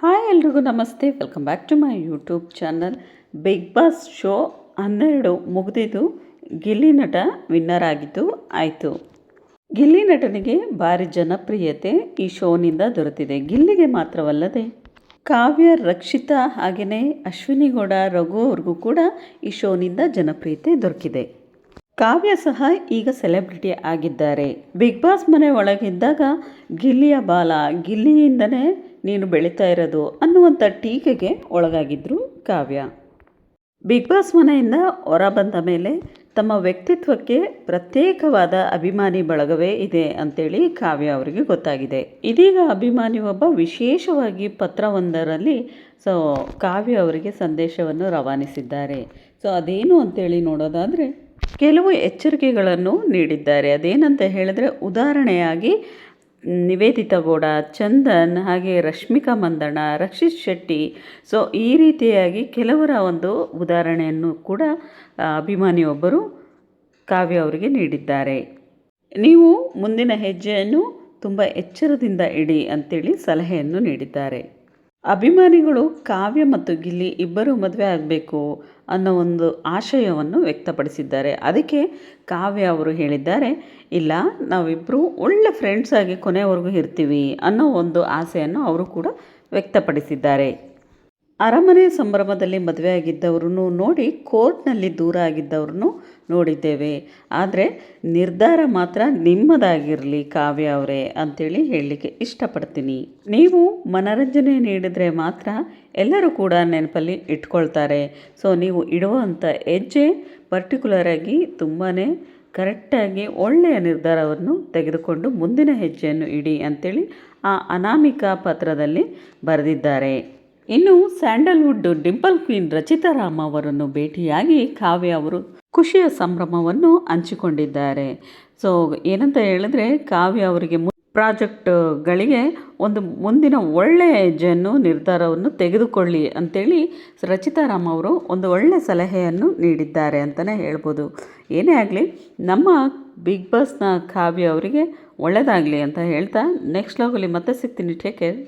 Hi ಎಲ್ರಿಗೂ ನಮಸ್ತೆ. Welcome back to my YouTube channel big boss show ಹನ್ನೆರಡು ಮುಗಿದಿದ್ದು ಗಿಲ್ಲಿ ನಟ ವಿನ್ನರ್ ಆಗಿದ್ದು ಆಯಿತು. ಗಿಲ್ಲಿ ನಟನಿಗೆ ಭಾರಿ ಜನಪ್ರಿಯತೆ ಈ ಶೋನಿಂದ ದೊರೆತಿದೆ. ಗಿಲ್ಲಿಗೆ ಮಾತ್ರವಲ್ಲದೆ ಕಾವ್ಯ, ರಕ್ಷಿತಾ ಹಾಗೆಯೇ ಅಶ್ವಿನಿಗೌಡ ರಘು ಅವ್ರಿಗೂ ಕೂಡ ಈ ಶೋನಿಂದ ಜನಪ್ರಿಯತೆ ದೊರಕಿದೆ. ಕಾವ್ಯ ಸಹ ಈಗ ಸೆಲೆಬ್ರಿಟಿ ಆಗಿದ್ದಾರೆ. ಬಿಗ್ ಬಾಸ್ ಮನೆ ಒಳಗಿದ್ದಾಗ ಗಿಲ್ಲಿಯ ಬಾಲ, ಗಿಲ್ಲಿಯಿಂದನೇ ನೀನು ಬೆಳೀತಾ ಇರೋದು ಅನ್ನುವಂಥ ಟೀಕೆಗೆ ಒಳಗಾಗಿದ್ದರು ಕಾವ್ಯ. ಬಿಗ್ ಬಾಸ್ ಮನೆಯಿಂದ ಹೊರ ಬಂದ ಮೇಲೆ ತಮ್ಮ ವ್ಯಕ್ತಿತ್ವಕ್ಕೆ ಪ್ರತ್ಯೇಕವಾದ ಅಭಿಮಾನಿ ಬಳಗವೇ ಇದೆ ಅಂತೇಳಿ ಕಾವ್ಯ ಅವರಿಗೆ ಗೊತ್ತಾಗಿದೆ. ಇದೀಗ ಅಭಿಮಾನಿ ಒಬ್ಬ ವಿಶೇಷವಾಗಿ ಪತ್ರವೊಂದರಲ್ಲಿ ಸೊ ಕಾವ್ಯ ಅವರಿಗೆ ಸಂದೇಶವನ್ನು ರವಾನಿಸಿದ್ದಾರೆ. ಸೊ ಅದೇನು ಅಂತೇಳಿ ನೋಡೋದಾದರೆ, ಕೆಲವು ಎಚ್ಚರಿಕೆಗಳನ್ನು ನೀಡಿದ್ದಾರೆ. ಅದೇನಂತ ಹೇಳಿದ್ರೆ, ಉದಾಹರಣೆಯಾಗಿ ನಿವೇದಿತಾ ಗೌಡ, ಚಂದನ್, ಹಾಗೆ ರಶ್ಮಿಕಾ ಮಂದಣ್ಣ, ರಕ್ಷಿತ್ ಶೆಟ್ಟಿ. ಸೊ ಈ ರೀತಿಯಾಗಿ ಕೆಲವರ ಒಂದು ಉದಾಹರಣೆಯನ್ನು ಕೂಡ ಅಭಿಮಾನಿಯೊಬ್ಬರು ಕಾವ್ಯ ಅವರಿಗೆ ನೀಡಿದ್ದಾರೆ. ನೀವು ಮುಂದಿನ ಹೆಜ್ಜೆಯನ್ನು ತುಂಬ ಎಚ್ಚರದಿಂದ ಇಡಿ ಅಂತೇಳಿ ಸಲಹೆಯನ್ನು ನೀಡಿದ್ದಾರೆ. ಅಭಿಮಾನಿಗಳು ಕಾವ್ಯ ಮತ್ತು ಗಿಲ್ಲಿ ಇಬ್ಬರು ಮದುವೆ ಆಗಬೇಕು ಅನ್ನೋ ಒಂದು ಆಶಯವನ್ನು ವ್ಯಕ್ತಪಡಿಸಿದ್ದಾರೆ. ಅದಕ್ಕೆ ಕಾವ್ಯ ಅವರು ಹೇಳಿದ್ದಾರೆ, ಇಲ್ಲ ನಾವಿಬ್ಬರು ಒಳ್ಳೆ ಫ್ರೆಂಡ್ಸಾಗಿ ಕೊನೆಯವರೆಗೂ ಇರ್ತೀವಿ ಅನ್ನೋ ಒಂದು ಆಸೆಯನ್ನು ಅವರು ಕೂಡ ವ್ಯಕ್ತಪಡಿಸಿದ್ದಾರೆ. ಅರಮನೆ ಸಂಭ್ರಮದಲ್ಲಿ ಮದುವೆಯಾಗಿದ್ದವ್ರನ್ನು ನೋಡಿ ಕೋರ್ಟ್ನಲ್ಲಿ ದೂರ ಆಗಿದ್ದವ್ರನ್ನು ನೋಡಿದ್ದೇವೆ. ಆದರೆ ನಿರ್ಧಾರ ಮಾತ್ರ ನಿಮ್ಮದಾಗಿರಲಿ ಕಾವ್ಯ ಅವರೇ ಅಂಥೇಳಿ ಹೇಳಲಿಕ್ಕೆ ಇಷ್ಟಪಡ್ತೀನಿ. ನೀವು ಮನರಂಜನೆ ನೀಡಿದರೆ ಮಾತ್ರ ಎಲ್ಲರೂ ಕೂಡ ನೆನಪಲ್ಲಿ ಇಟ್ಕೊಳ್ತಾರೆ. ಸೊ, ನೀವು ಇಡುವಂಥ ಹೆಜ್ಜೆ ಪರ್ಟಿಕ್ಯುಲರಾಗಿ ತುಂಬಾ ಕರೆಕ್ಟಾಗಿ ಒಳ್ಳೆಯ ನಿರ್ಧಾರವನ್ನು ತೆಗೆದುಕೊಂಡು ಮುಂದಿನ ಹೆಜ್ಜೆಯನ್ನು ಇಡಿ ಅಂತೇಳಿ ಆ ಅನಾಮಿಕಾ ಪತ್ರದಲ್ಲಿ ಬರೆದಿದ್ದಾರೆ. ಇನ್ನು sandalwood dimple queen Rachita Ram ಅವರನ್ನು ಭೇಟಿಯಾಗಿ ಕಾವ್ಯ ಅವರು ಖುಷಿಯ ಸಂಭ್ರಮವನ್ನು ಹಂಚಿಕೊಂಡಿದ್ದಾರೆ. ಸೊ ಏನಂತ ಹೇಳಿದ್ರೆ ಕಾವ್ಯ ಅವರಿಗೆ ಪ್ರಾಜೆಕ್ಟ್ಗಳಿಗೆ ಒಂದು ಮುಂದಿನ ಒಳ್ಳೆಯ ಹೆಜ್ಜೆಯನ್ನು ನಿರ್ಧಾರವನ್ನು ತೆಗೆದುಕೊಳ್ಳಿ ಅಂತೇಳಿ ರಚಿತಾ ರಾಮ್ ಅವರು ಒಂದು ಒಳ್ಳೆಯ ಸಲಹೆಯನ್ನು ನೀಡಿದ್ದಾರೆ ಅಂತಲೇ ಹೇಳ್ಬೋದು. ಏನೇ ಆಗಲಿ, ನಮ್ಮ ಬಿಗ್ ಬಾಸ್ನ ಕಾವ್ಯ ಅವರಿಗೆ ಒಳ್ಳೆಯದಾಗಲಿ ಅಂತ ಹೇಳ್ತಾ ನೆಕ್ಸ್ಟ್ ಲಾಗಲ್ಲಿ ಮತ್ತೆ ಸಿಗ್ತೀನಿ. Take care